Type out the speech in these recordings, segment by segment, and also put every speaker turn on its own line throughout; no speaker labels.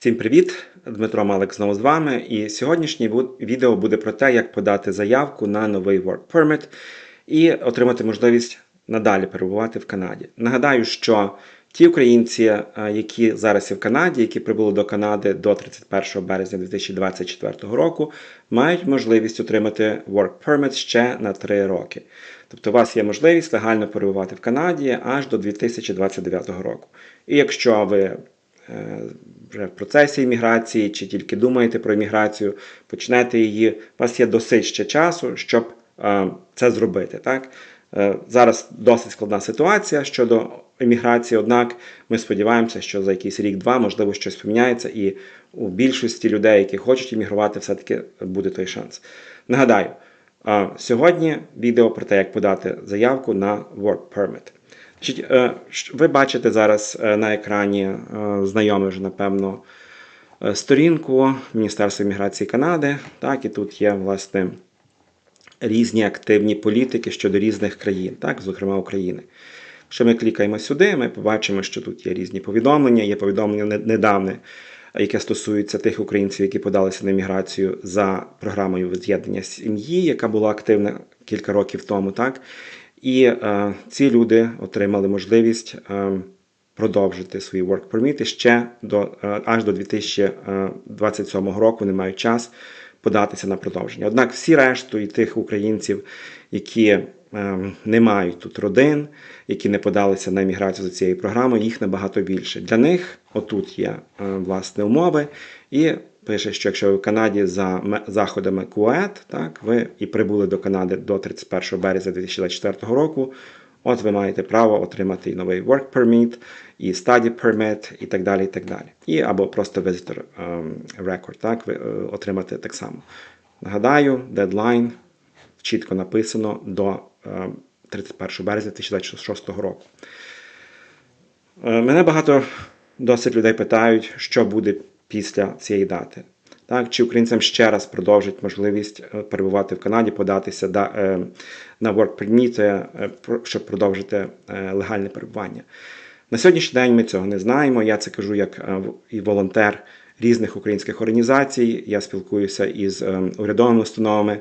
Всім привіт! Дмитро Малик знову з вами. І сьогоднішнє відео буде про те, як подати заявку на новий Work Permit і отримати можливість надалі перебувати в Канаді. Нагадаю, що ті українці, е, які зараз є в Канаді, які прибули до Канади до 31 березня 2024 року, мають можливість отримати Work Permit ще на 3 роки. Тобто у вас є можливість легально перебувати в Канаді аж до 2029 року. І якщо ви е, вже в процесі імміграції, чи тільки думаєте про імміграцію, почнете її, у вас є досить ще часу, щоб е, це зробити. Так? Е, Зараз досить складна ситуація щодо імміграції, однак ми сподіваємося, що за якийсь рік-два, можливо, щось поміняється, і у більшості людей, які хочуть іммігрувати, все-таки буде той шанс. Нагадаю, е, сьогодні відео про те, як подати заявку на Work Permit. Е, ви бачите зараз е, на екрані е, знайомий вже, напевно, сторінку Міністерства імміграції Канади. Так, і тут є, власне, різні активні політики щодо різних країн, так, зокрема України. Якщо ми клікаємо сюди, ми побачимо, що тут є різні повідомлення. Є повідомлення недавне, яке стосується тих українців, які подалися на міграцію за програмою з'єднання сім'ї, яка була активна кілька років тому. Так? І е, ці люди отримали можливість е, продовжити свої work permit ще до, е, аж до 2027 року. Вони мають час податися на продовження. Однак всі решту і тих українців, які не мають тут родин, які не подалися на еміграцію за цією програмою, їх набагато більше. Для них отут є власне умови, і пише, що якщо ви в Канаді за заходами КУЕТ, так ви і прибули до Канади до 31 березня 2024 року. От ви маєте право отримати і новий work permit, і study permit, і так далі. І так далі. І або просто visitor ем, record, так, ви е, отримати так само. Нагадаю, дедлайн чітко написано до е, 31 березня 2026 року. Е, Мене багато досить людей питають, що буде після цієї дати. Так, чи українцям ще раз продовжать можливість е, перебувати в Канаді, податися да, е, на work permit, е, щоб продовжити легальне перебування. На сьогоднішній день ми цього не знаємо. Я це кажу як і волонтер різних українських організацій. Я спілкуюся із урядовими установами,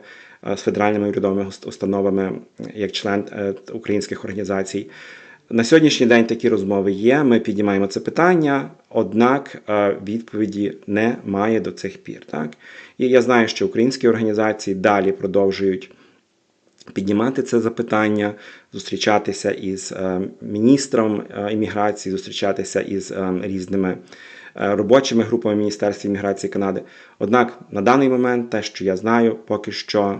з федеральними урядовими установами, як член українських організацій. На сьогоднішній день такі розмови є. Ми піднімаємо це питання, однак е, відповіді немає до цих пір. Так? І я знаю, що українські організації далі продовжують піднімати це запитання, зустрічатися із е, міністром е, імміграції, зустрічатися із різними робочими групами Міністерства імміграції Канади. Однак на даний момент, те, що я знаю, поки що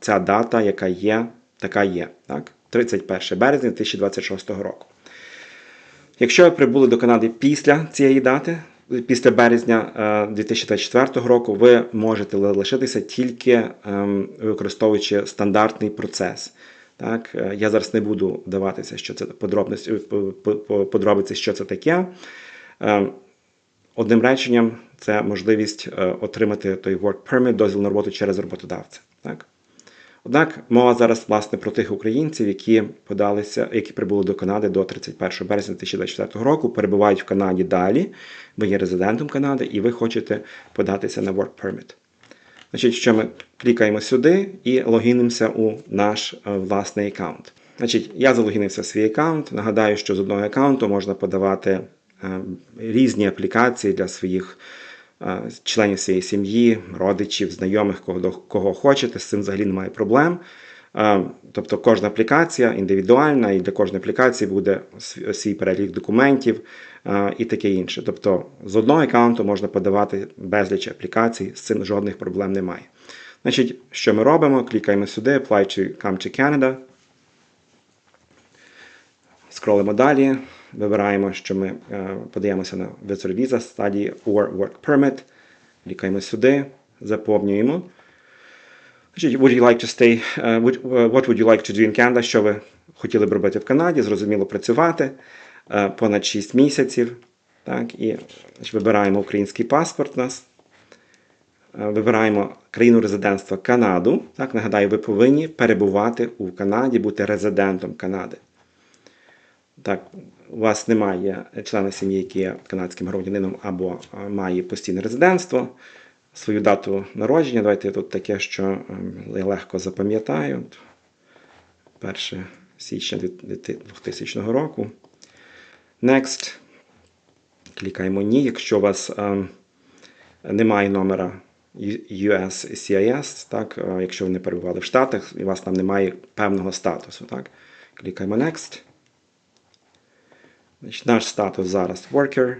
ця дата, яка є, така є. Так? 31 березня 2026 року. Якщо ви прибули до Канади після цієї дати, після березня е, 2024 року, ви можете лишитися тільки ем, використовуючи стандартний процес. Так, е, я зараз не буду вдаватися, що це по- подробиці, що це таке. Одним реченням, це можливість е, отримати той work permit, дозвіл на роботу через роботодавця. Так? Однак мова зараз власне про тих українців, які подалися, які прибули до Канади до 31 березня 2024 року, перебувають в Канаді далі. Ви є резидентом Канади і ви хочете податися на work permit. Значить, що ми клікаємо сюди і логінимося у наш е, власний аккаунт. Значить, я залогінився в свій аккаунт. Нагадаю, що з одного аккаунту можна подавати е, різні аплікації для своїх членів своєї сім'ї, родичів, знайомих, кого, кого хочете. З цим взагалі немає проблем. Е, Тобто кожна аплікація індивідуальна, і для кожної аплікації буде свій перелік документів е, і таке інше. Тобто з одного аккаунту можна подавати безліч аплікацій, з цим жодних проблем немає. Значить, що ми робимо? Клікаємо сюди, Apply to Come to Canada. Скролимо далі, вибираємо, що ми е, подаємося на Visitor Visa стадії or Work Permit. Клікаємо сюди, заповнюємо. Would you like to stay, would, uh, what would you like to do in Canada? Що ви хотіли б робити в Канаді? Зрозуміло, працювати е, понад 6 місяців. Так, і вибираємо український паспорт у нас. Е, Вибираємо країну резидентства Канаду. Так, нагадаю, ви повинні перебувати у Канаді, бути резидентом Канади. Так, у вас немає члена сім'ї, який є канадським громадянином або має постійне резидентство, свою дату народження. Давайте тут таке, що ем, я легко запам'ятаю. 1 січня 2000 року. Next. Клікаємо ні. Якщо у вас ем, немає номера US CIS, так, е, якщо ви не перебували в Штатах, і у вас там немає певного статусу. Так. Клікаємо Next. Значить, наш статус зараз worker.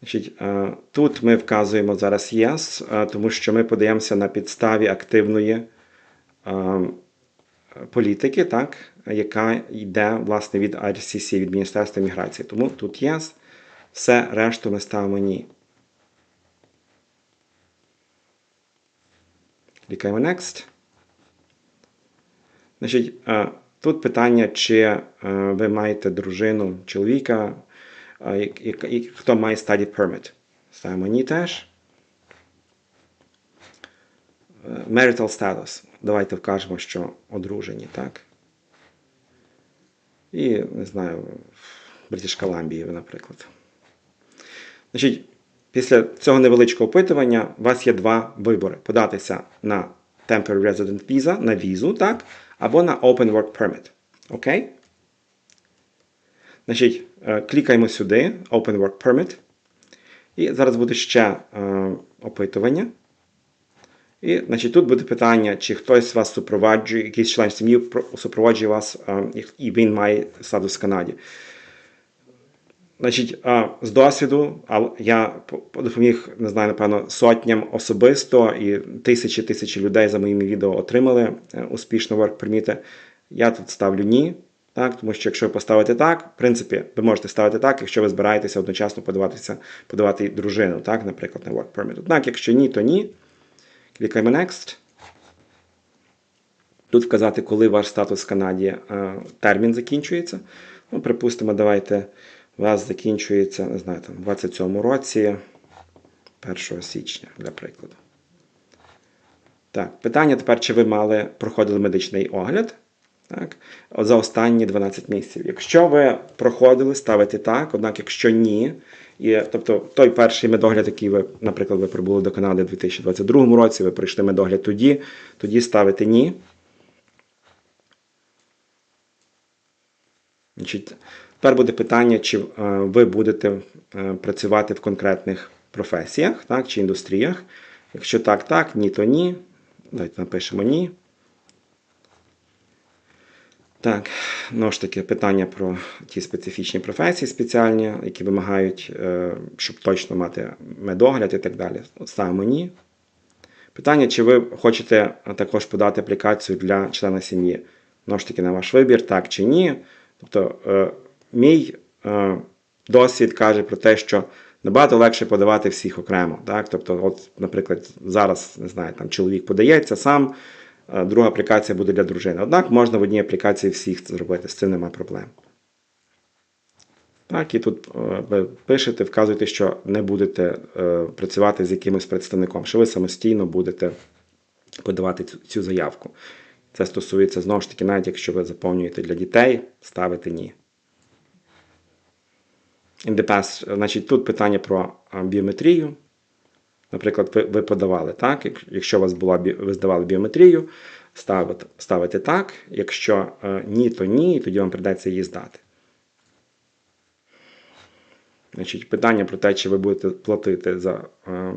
Значить, е, тут ми вказуємо зараз Yes, е, тому що ми подаємося на підставі активної е, політики, так, яка йде власне від IRCC, від Міністерства міграції. Тому тут Yes, все решту ми ставимо ні. Клікаємо Next. Значить, тут питання, чи е, ви маєте дружину, чоловіка, е, як- як- хто має study permit. Ставимо ні теж. Е, Marital status. Давайте вкажемо, що одружені, так? І, не знаю, в British Columbia, наприклад. Значить, після цього невеличкого опитування у вас є два вибори: податися на Temporary Resident Visa, на візу, так? Або на Open Work Permit. Окей? Значить, е, клікаємо сюди, Open Work Permit. І зараз буде ще е, опитування. І значить, тут буде питання, чи хтось вас супроводжує, якийсь член сім'ї супроводжує вас, е, і він має статус в Канаді. Значить, з досвіду, а я по- по- допоміг, не знаю, напевно, сотням особисто і тисячі тисячі людей за моїми відео отримали е, успішно work permit. Я тут ставлю ні. Так, тому що якщо ви поставите так, в принципі, ви можете ставити так, якщо ви збираєтеся одночасно подаватися, подавати дружину, так, наприклад, на work permit. Однак, якщо ні, то ні. Клікаємо Next. Тут вказати, коли ваш статус в Канаді е, термін закінчується. Ну, припустимо, давайте у вас закінчується, не знаю, там, в 27 році, 1 січня, для прикладу. Так, питання тепер, чи ви мали, проходили медичний огляд так, за останні 12 місяців. Якщо ви проходили, ставите так, однак, якщо ні, і, тобто той перший медогляд, який ви, наприклад, ви прибули до Канади у 2022 році, ви пройшли медогляд тоді, тоді ставите ні. Значить, тепер буде питання, чи е, ви будете е, працювати в конкретних професіях так, чи індустріях. Якщо так, так, ні, то ні. Давайте напишемо ні. Так, знову ж таки, питання про ті специфічні професії спеціальні, які вимагають, е, щоб точно мати медогляд і так далі. Ставимо ні. Питання, чи ви хочете також подати аплікацію для члена сім'ї? Знову ж таки, на ваш вибір, так чи ні. Тобто, мій е, досвід каже про те, що набагато легше подавати всіх окремо. Так? Тобто, от, наприклад, зараз не знаю, там чоловік подається сам, е, друга аплікація буде для дружини. Однак можна в одній аплікації всіх зробити, з цим немає проблем. Так, і тут е, ви пишете, вказуєте, що не будете е, працювати з якимось представником, що ви самостійно будете подавати цю, заявку. Це стосується знову ж таки, навіть якщо ви заповнюєте для дітей, ставите ні. In the past, значить, тут питання про біометрію. Наприклад, ви, подавали так. Якщо у вас була ви здавали біометрію, ставите, ставите так. Якщо е, ні, то ні, і тоді вам прийдеться її здати. Значить, питання про те, чи ви будете платити за е,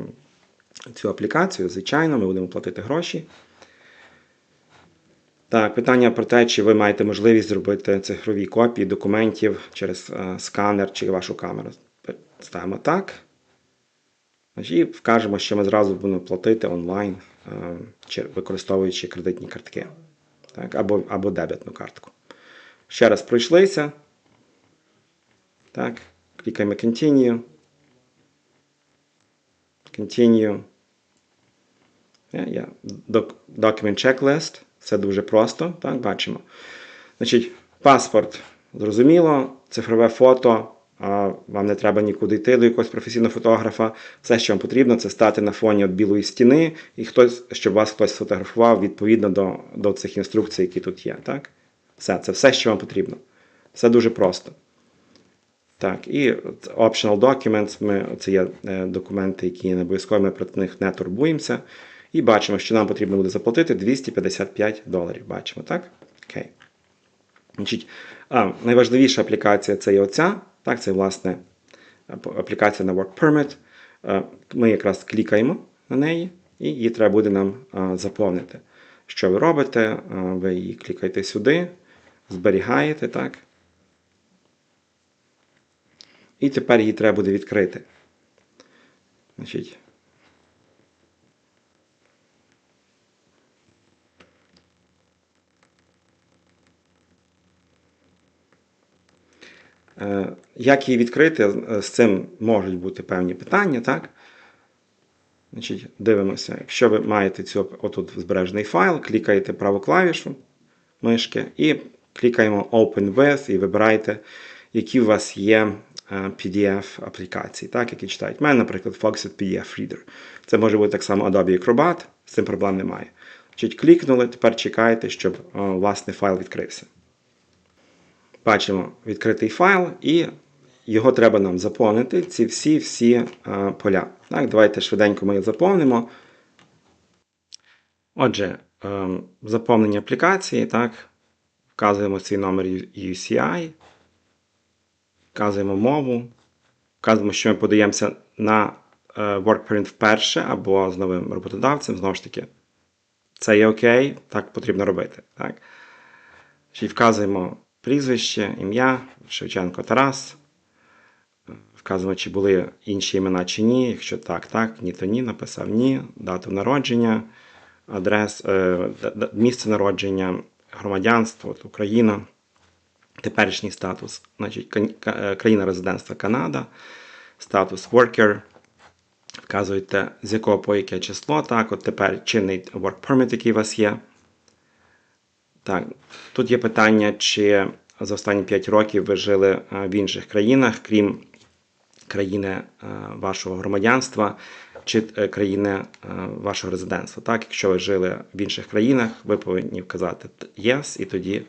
цю аплікацію. Звичайно, ми будемо платити гроші. Так, питання про те, чи ви маєте можливість зробити цифрові копії документів через е, сканер чи вашу камеру. Ставимо так. І вкажемо, що ми зразу будемо платити онлайн, е, чи використовуючи кредитні картки. Так, або, або дебетну картку. Ще раз пройшлися. Так, клікаємо Continue. Continue. Є, є. Doc- Document checklist. Це дуже просто, так, бачимо. Значить, паспорт, зрозуміло, цифрове фото, вам не треба нікуди йти до якогось професійного фотографа. Все, що вам потрібно, це стати на фоні от білої стіни, і хтось, щоб вас хтось сфотографував відповідно до, до цих інструкцій, які тут є. Так? Все, це все, що вам потрібно. Все дуже просто. Так, і optional documents, ми, це є е, документи, які не обов'язково ми про них не турбуємося. І бачимо, що нам потрібно буде заплатити 255 доларів. Бачимо, так? Окей. Значить, а, найважливіша аплікація це є оця. Так, це, власне, аплікація на Work Permit. Ми якраз клікаємо на неї, і її треба буде нам заповнити. Що ви робите? Ви її клікаєте сюди, зберігаєте, так? І тепер її треба буде відкрити. Значить, Як її відкрити? Е, З цим можуть бути певні питання, так? Значить, дивимося. Якщо ви маєте цю отут збережений файл, клікаєте праву клавішу мишки і клікаємо Open with і вибираєте, які у вас є е, PDF аплікації, так, які читають. У мене, наприклад, Foxit PDF Reader. Це може бути так само Adobe Acrobat, з цим проблем немає. Значить, клікнули, тепер чекаєте, щоб е, власне файл відкрився. Бачимо відкритий файл, і його треба нам заповнити, ці всі-всі е, поля. Так, давайте швиденько ми їх заповнимо. Отже, е, заповнення аплікації, так, вказуємо свій номер UCI, вказуємо мову, вказуємо, що ми подаємося на е, WorkPermit вперше або з новим роботодавцем, знову ж таки. Це є окей, так потрібно робити. Так. Вказуємо прізвище, ім'я, Шевченко Тарас. Вказуємо, чи були інші імена чи ні. Якщо так, так, ні, то ні, написав ні, дату народження, адрес, е, місце народження, громадянство, от Україна, теперішній статус, значить, е, країна резидентства Канада, статус worker, вказуєте, з якого по яке число. Так, от тепер чинний work permit, який у вас є. Так, тут є питання, чи за останні 5 років ви жили е, в інших країнах, крім країни е, вашого громадянства чи е, країни е, вашого резидентства. Так, якщо ви жили в інших країнах, ви повинні вказати yes і тоді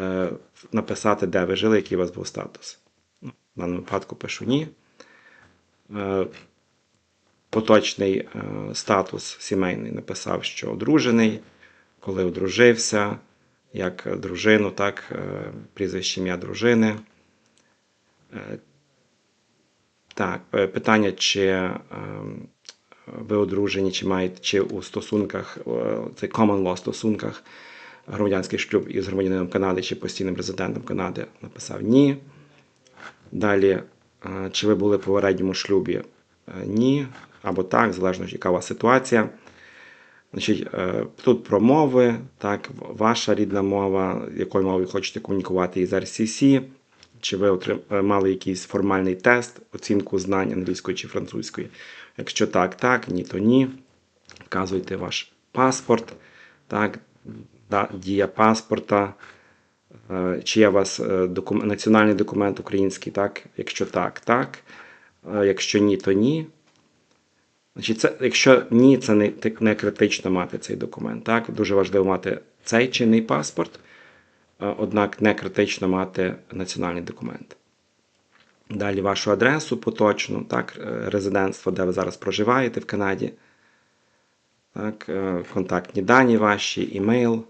е, написати, де ви жили, який у вас був статус. Ну, В даному випадку пишу ні. Е, Поточний е, статус сімейний написав, що одружений, коли одружився, як дружину, так, е, прізвище ім'я дружини. Е, Так, е, питання, чи ви одружені, чи маєте, чи у стосунках, це common law стосунках, громадянський шлюб із громадянином Канади чи постійним резидентом Канади, написав ні. Далі, чи ви були в попередньому шлюбі? Ні. Або так, залежно, яка у вас ситуація. Значить, е, тут про мови, так, ваша рідна мова, якою мовою хочете комунікувати із RCC, чи ви е, мали якийсь формальний тест, оцінку знань англійської чи французької. Якщо так, так, ні, то ні. Вказуйте ваш паспорт, так, дія паспорта, е, чи є у вас докум- національний документ український, так? Якщо так, так. Якщо ні, то ні. Значить, це, якщо ні, це не, не критично мати цей документ. Так? Дуже важливо мати цей чинний паспорт, е, однак не критично мати національний документ. Далі вашу адресу поточну, так, е, резидентство, де ви зараз проживаєте в Канаді. Так, е, контактні дані ваші, імейл.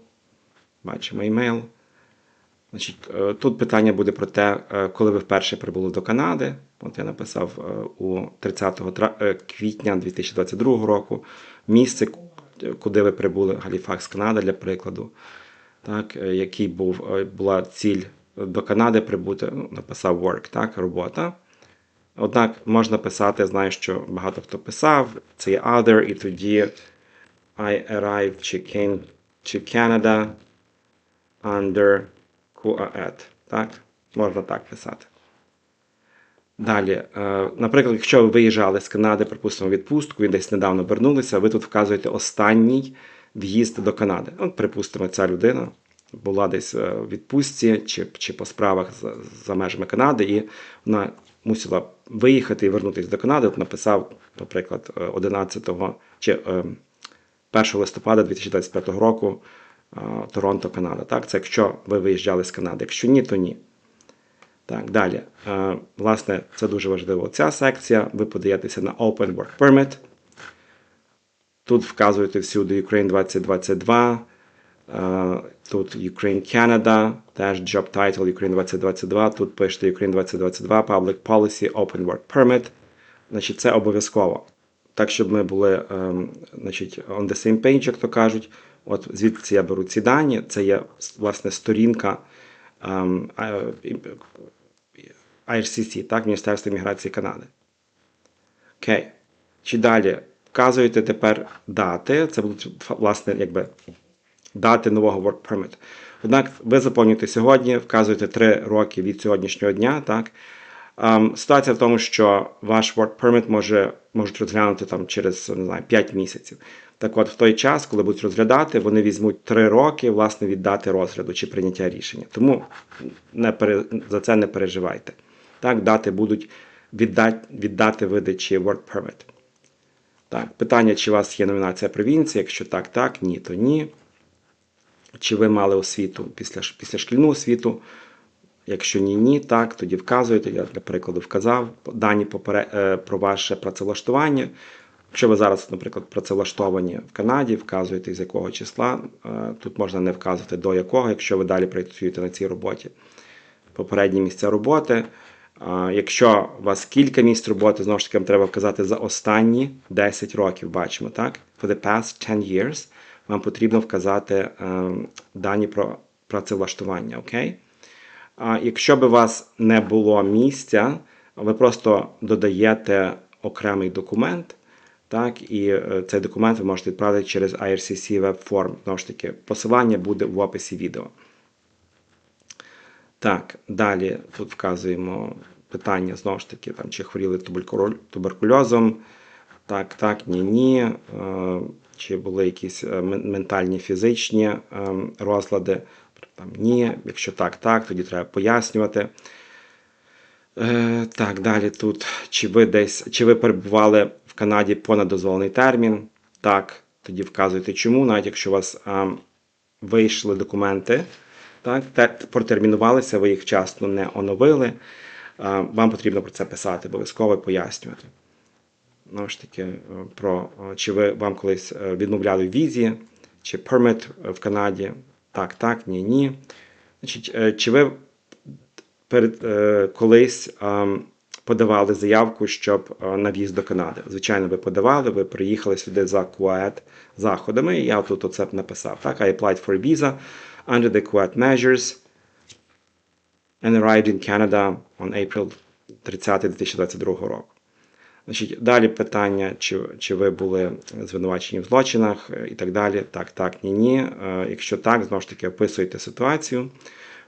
Бачимо імейл. Значить, е, тут питання буде про те, е, коли ви вперше прибули до Канади. От я написав е, у 30 е, квітня 2022 року місце, куди ви прибули, Галіфакс, Канада, для прикладу. Так, який був, була ціль до Канади прибути, ну, написав work, так, робота. Однак можна писати, знаю, що багато хто писав, це є other, і тоді I arrived to Canada under QAED. Так? Можна так писати. Далі, е, наприклад, якщо ви виїжджали з Канади, припустимо, відпустку і десь недавно вернулися, ви тут вказуєте останній в'їзд до Канади. От, припустимо, ця людина була десь е, в відпустці чи, чи по справах за, за межами Канади, і вона мусила виїхати і вернутися до Канади. От написав, наприклад, е, 11 чи е, 1 листопада 2025 року е, Торонто, Канада. Так? Це якщо ви виїжджали з Канади. Якщо ні, то ні. Так, далі. Е, Власне, це дуже важливо. Ця секція. Ви подаєтеся на Open Work Permit. Тут вказуєте всюди Ukraine 2022. е, Тут Ukraine Canada, теж Job Title Ukraine 2022. Тут пишете Ukraine 2022, Public Policy, Open Work Permit. Значить, це обов'язково. Так, щоб ми були ем, значить, on the same page, як то кажуть. От звідси я беру ці дані. Це є власне сторінка ем, IRCC, так, Міністерства імміграції Канади. Окей. Чи далі вказуєте тепер дати. Це будуть власне якби дати нового work permit. Однак ви заповнюєте сьогодні, вказуєте 3 роки від сьогоднішнього дня. Так? Ем, ситуація в тому, що ваш work permit може, можуть розглянути там через не знаю, 5 місяців. Так от, в той час, коли будуть розглядати, вони візьмуть 3 роки власне, від дати розгляду чи прийняття рішення. Тому не пере, за це не переживайте. Так, дати будуть віддати, віддати видачі work permit. Так, питання, чи у вас є номінація провінції? Якщо так, так, ні, то ні. Чи ви мали освіту після, після шкільну освіту? Якщо ні, ні, так, тоді вказуєте. Я для прикладу вказав дані е, про ваше працевлаштування. Якщо ви зараз, наприклад, працевлаштовані в Канаді, вказуєте з якого числа. Е, Тут можна не вказувати до якого, якщо ви далі працюєте на цій роботі. Попередні місця роботи. А, Якщо у вас кілька місць роботи, знову ж таки, вам треба вказати за останні 10 років, бачимо, так? For the past 10 years вам потрібно вказати ем, дані про працевлаштування, окей? Якщо б у вас не було місця, ви просто додаєте окремий документ, так, і е, цей документ ви можете відправити через IRCC Web Form. Знову ж таки, посилання буде в описі відео. Так, далі тут вказуємо питання знову ж таки, там, чи хворіли туберкульозом. Так, так, ні, ні. Е, Чи були якісь е, мен- ментальні фізичні е, розлади? Там ні. Якщо так, так, тоді треба пояснювати. Е, Так, далі тут. Чи ви десь, чи ви перебували в Канаді понад дозволений термін? Так, тоді вказуйте чому, навіть якщо у вас а, вийшли документи, так, те, протермінувалися, ви їх вчасно не оновили. а, Вам потрібно про це писати, обов'язково пояснювати. Знову ж таки, е, про е, чи ви вам колись е, відмовляли в візі, чи permit в Канаді. Так, так, ні, ні. Значить, е, чи ви перед е, колись ем, подавали заявку, щоб е, на в'їзд до Канади. Звичайно, ви подавали, ви приїхали сюди за QAT заходами. Я тут оце написав. Так, I applied for visa under the QAT measures and arrived in Canada on April 30 2022 року. Значить, далі питання, чи, чи ви були звинувачені в злочинах е, і так далі. Так, так, ні, ні. Е, Якщо так, знову ж таки описуєте ситуацію.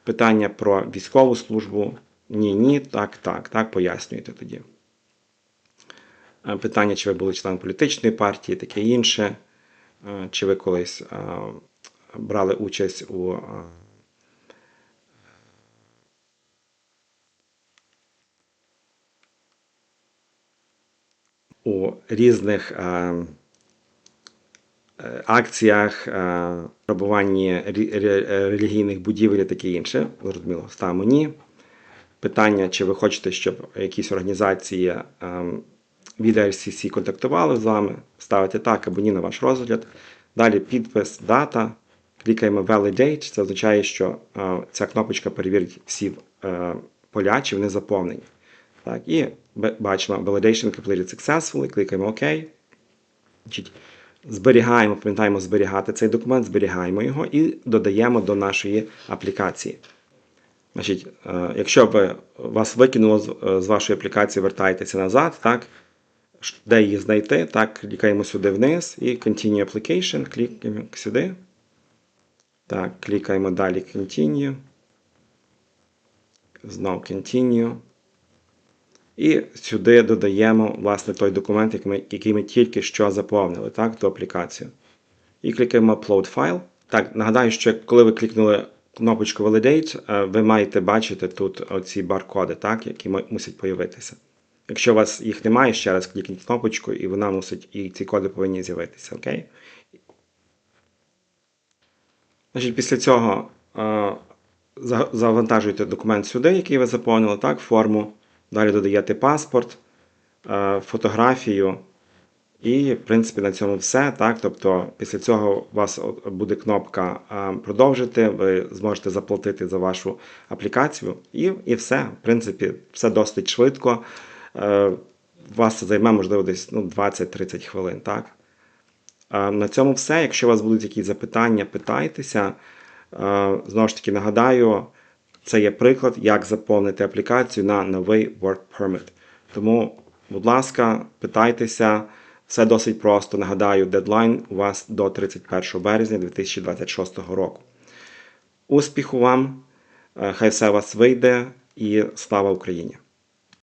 Питання про військову службу. Ні, ні, так, так, так, пояснюєте тоді. Е, Питання, чи ви були членом політичної партії, таке інше. Чи ви колись брали участь у. У різних е, е, акціях, ре- е, релігійних будівель і таке інше. Зрозуміло, ставимо ні. Питання, чи ви хочете, щоб якісь організації від RCC контактували з вами, ставите так або ні на ваш розгляд. Далі підпис, дата. Клікаємо Validate. Це означає, що ця кнопочка перевірить всі поля, чи вони заповнені. Так, і бачимо Validation completed successfully, клікаємо ОК. Значить, зберігаємо, пам'ятаємо зберігати цей документ, зберігаємо його і додаємо до нашої аплікації. Значить, е, якщо ви вас викинуло з, е, з вашої аплікації, вертаєтеся назад, так, де її знайти, так, клікаємо сюди вниз і Continue Application, клікаємо сюди. Так, клікаємо далі Continue. Знову Continue. І сюди додаємо власне той документ, який ми, який ми тільки що заповнили, так, ту аплікацію. І клікаємо Upload File. Так, нагадаю, що коли ви клікнули кнопочку Validate, е, ви маєте бачити тут оці баркоди, так, які мусять появитися. Якщо у вас їх немає, ще раз клікніть кнопочку, і вона мусить, і ці коди повинні з'явитися. Окей? Значить, після цього е, завантажуєте документ сюди, який ви заповнили, так, форму. Далі додаєте паспорт, е, фотографію. І, в принципі, на цьому все. Так? Тобто, після цього у вас буде кнопка е, продовжити, ви зможете заплатити за вашу аплікацію, і, і все. В принципі, все досить швидко. Е, Вас це займе, можливо, десь ну, 20-30 хвилин. Так? На цьому все. Якщо у вас будуть якісь запитання, питайтеся. Знову ж таки, нагадаю, це є приклад, як заповнити аплікацію на новий Work Permit. Тому, будь ласка, питайтеся. Все досить просто. Нагадаю, дедлайн у вас до 31 березня 2026 року. Успіху вам! Е, Хай все у вас вийде і слава Україні!